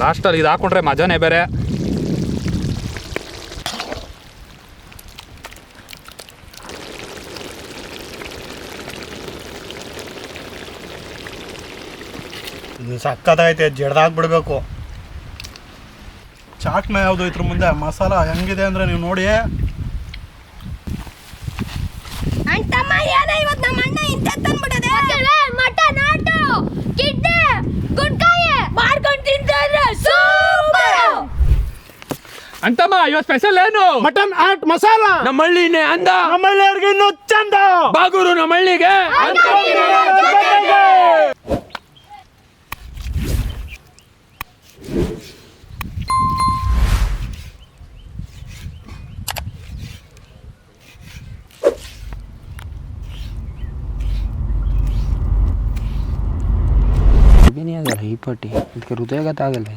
ಲಾಸ್ಟಲ್ಲಿ ಇದು ಹಾಕೊಂಡ್ರೆ ಮಜಾನೇ ಬೇರೆ. ಇದು ಸಕ್ಕತ್ತಾಗೈತೆ ಚಾಟ್ ಚಾಟ್ನ ಯಾವುದು ಇದ್ರ ಮುಂದೆ ಮಸಾಲ ಹೆಂಗಿದೆ ಅಂದರೆ ನೀವು ನೋಡಿ. ಅಂತಮ್ಮ ಏನ ಇವತ್ ನಮ್ಮ ಅಣ್ಣ ಇಂತ ತಂದ್ಬಿಡದೆ ಮಟನ್ ಆಟೋ ಕಿಡ್ನಿ ಗುಡ್ಕಾಯಿ ಅಂತಮ್ಮ ಇವತ್ತು ಸ್ಪೆಷಲ್ ಏನು? ಮಟನ್ ಆಟ್ ಮಸಾಲ ನಮ್ಮ ಹಳ್ಳಿನೇ ಅಂದ. ನಮ್ಮಲ್ಲಿಯವ್ರಿಗೆ ಇನ್ನೂ ಚಂದ. ಬಾಗೂರು ನಮ್ಮ ಹಳ್ಳಿಗೆ ಇದೇನೇ ಆಗಲ್ಲ ಈ ಪಟ್ಟಿ. ಇದಕ್ಕೆ ಹೃದಯಗತ ಆಗಲ್ಲ.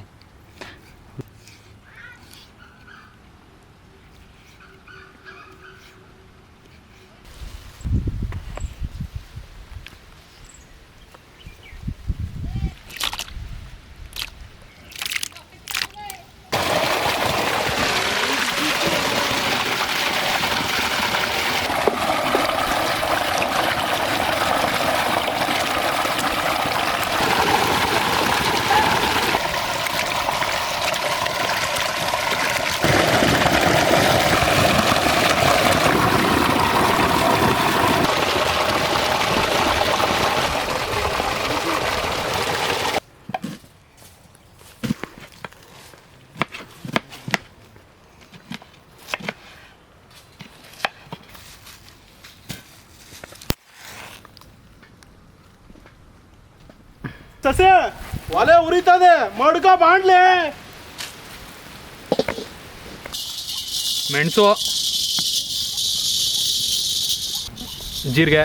ಸಸೆ ಒಲೆ ಉರಿತದೆ ಮಡ್ಕ ಬಾಣ್ಲೆ ಮೆಣಸು ಜೀರಿಗೆ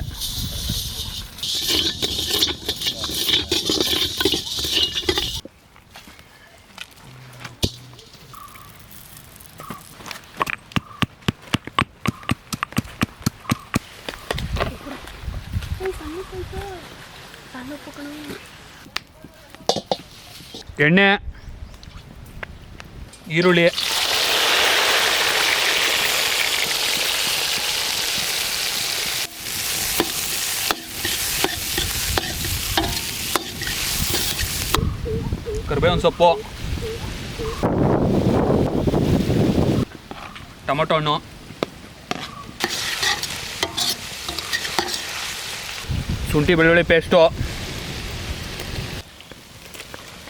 ಎಣ್ಣೆ ಈರುಳ್ಳಿ ಕರಿಬೇವಿನ ಸೊಪ್ಪು ಟೊಮೊಟೊ ಹಣ್ಣು ಶುಂಠಿ ಬೆಳ್ಳುಳ್ಳಿ ಪೇಸ್ಟು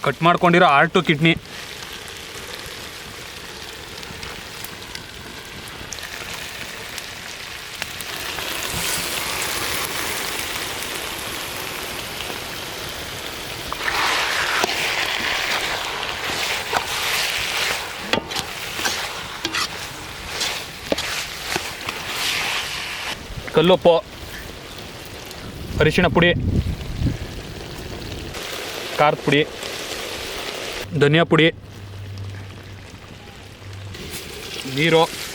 ಕಟ್ ಮಾಡ್ಕೊಂಡಿರೋ ಆರ್ಟು ಕಿಡ್ನಿ. ಕಲ್ಲುಪ್ಪು ಅರಿಶಿಣ ಪುಡಿ ಖಾರದ ಪುಡಿ. ಧನಿಯಾ ಪುಡಿ. ನೀರು.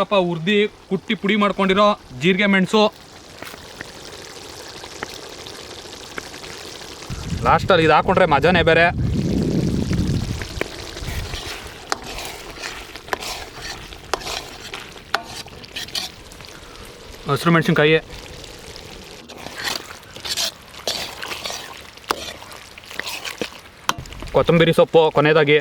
ಚಿಕ್ಕಪ್ಪ ಉರ್ದಿ ಕುಟ್ಟಿ ಪುಡಿ ಮಾಡ್ಕೊಂಡಿರೋ ಜೀರಿಗೆ ಮೆಣಸು. ಲಾಸ್ಟಲ್ಲಿ ಇದು ಹಾಕೊಂಡ್ರೆ ಮಜಾನೇ ಬೇರೆ. ಹಸಿರು ಮೆಣಸಿನ್ಕಾಯಿ. ಕೊತ್ತಂಬರಿ ಸೊಪ್ಪು ಕೊನೆಯದಾಗಿ.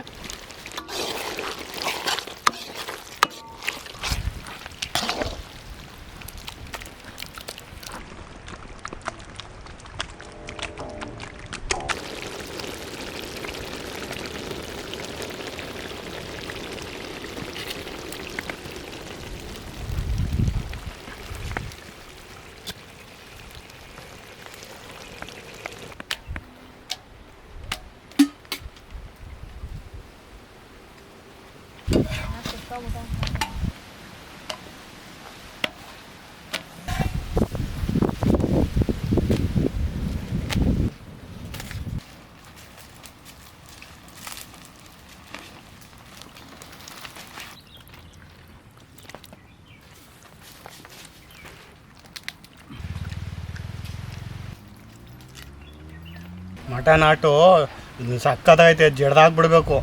ಆಟೋ ಇದು ಸಕ್ಕತ್ತಾಗೈತೆ ಜಡ್ದಾಕ್ಬಿಡ್ಬೇಕು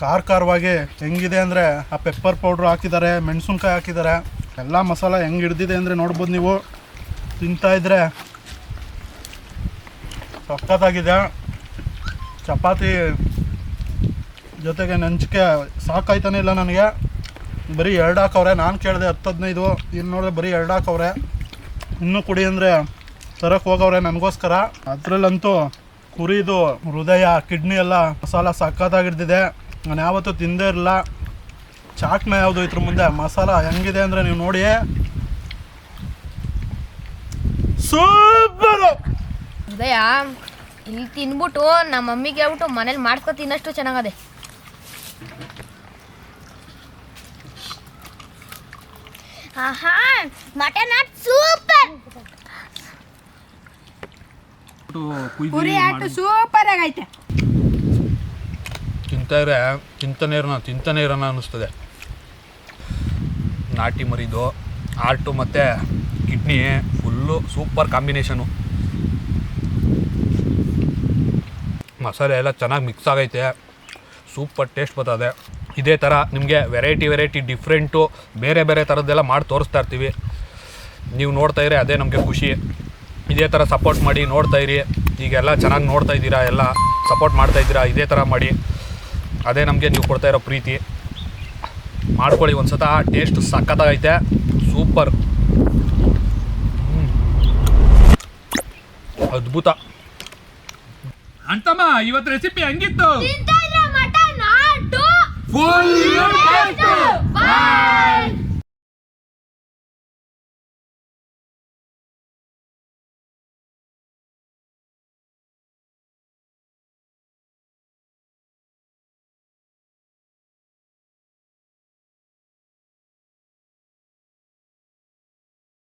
ಖಾರ ಖಾರವಾಗಿ ಹೆಂಗಿದೆ ಅಂದರೆ ಆ ಪೆಪ್ಪರ್ ಪೌಡ್ರ್ ಹಾಕಿದ್ದಾರೆ, ಮೆಣಸಿನ್ಕಾಯಿ ಹಾಕಿದ್ದಾರೆ. ಎಲ್ಲ ಮಸಾಲ ಹೆಂಗೆ ಹಿಡ್ದಿದೆ ಅಂದರೆ ನೋಡ್ಬೋದು ನೀವು. ತಿಂತಾ ಇದ್ರೆ ಸಖತ್ತಾಗಿದೆ. ಚಪಾತಿ ಜೊತೆಗೆ ನಂಚಿಕೆ ಸಾಕಾಯ್ತಾನೆ ಇಲ್ಲ ನನಗೆ. ಬರೀ ಎರಡು ಹಾಕವ್ರೆ, ನಾನು ಕೇಳಿದೆ ಹತ್ತು ಹದಿನೈದು ಇಲ್ಲಿ ನೋಡಿದ್ರೆ ಬರೀ ಎರಡು ಹಾಕವ್ರೆ. ಇನ್ನೂ ಕುಡಿ ಅಂದರೆ ತರಕ್ಕೆ ಹೋಗವ್ರೆ ನನಗೋಸ್ಕರ. ಅದರಲ್ಲಂತೂ ಕುರಿದು ಹೃದಯ, ಕಿಡ್ನಿ ಎಲ್ಲ ಮಸಾಲ ಸಖತ್ತಾಗಿರ್ದಿದೆ ನಾನು ಯಾವತ್ತೂ ತಿಂದೇ ಇರಲಿಲ್ಲ ಚಾಟ್ನ ಯಾವುದು ಇದ್ರ ಮುಂದೆ ಮಸಾಲ ಹೆಂಗಿದೆ ಅಂದರೆ ನೀವು ನೋಡಿ. ಸೂಪರ್! ಹೃದಯ ಇಲ್ಲಿ ತಿನ್ಬಿಟ್ಟು ನಮ್ಮ ಮಮ್ಮಿಗೆ ಹೇಳ್ಬಿಟ್ಟು ಮನೇಲಿ ಮಾಡ್ಕೊ ತಿನ್ನಷ್ಟು ಚೆನ್ನಾಗದೆ. ಆಹಾ ಮಟನ್ ಸೂಪರ್! ಪುರಿ ಆಟ ಸೂಪರ್ ಆಗೈತೆ. ತಿಂತಾರೆ ತಿಂತಾನೆ ಇರೋಣ ತಿಂತಾನೆ ಇರೋಣ ಅನ್ನಿಸ್ತದೆ. ನಾಟಿ ಮರಿದು, ಆರ್ಟು ಮತ್ತು ಕಿಡ್ನಿ ಫುಲ್ಲು ಸೂಪರ್ ಕಾಂಬಿನೇಷನು ಮಸಾಲೆ ಎಲ್ಲ ಚೆನ್ನಾಗಿ ಮಿಕ್ಸ್ ಆಗೈತೆ. ಸೂಪರ್ ಟೇಸ್ಟ್ ಬರ್ತದೆ. ಇದೇ ಥರ ನಿಮಗೆ ವೆರೈಟಿ ವೆರೈಟಿ ಡಿಫ್ರೆಂಟು ಬೇರೆ ಬೇರೆ ಥರದ್ದೆಲ್ಲ ಮಾಡಿ ತೋರಿಸ್ತಾ ಇರ್ತೀವಿ. ನೀವು ನೋಡ್ತಾ ಇರಿ ಅದೇ ನಮಗೆ ಖುಷಿ. ಇದೇ ಥರ ಸಪೋರ್ಟ್ ಮಾಡಿ ನೋಡ್ತಾ ಇರಿ. ಈಗೆಲ್ಲ ಚೆನ್ನಾಗಿ ನೋಡ್ತಾ ಇದ್ದೀರಾ, ಎಲ್ಲ ಸಪೋರ್ಟ್ ಮಾಡ್ತಾ ಇದ್ದೀರಾ, ಇದೇ ಥರ ಮಾಡಿ. ಅದೇ ನಮಗೆ ನೀವು ಕೊಡ್ತಾ ಇರೋ ಪ್ರೀತಿ. ಮಾಡ್ಕೊಳ್ಳಿ ಒಂದು ಸತ ಟೇಸ್ಟ್ ಸಖತ್ತಾಗೈತೆ ಸೂಪರ್ ಅದ್ಭುತ. ಅಂತಮ್ಮ ಇವತ್ತು ರೆಸಿಪಿ ಹಂಗಿತ್ತು? ಫುಲ್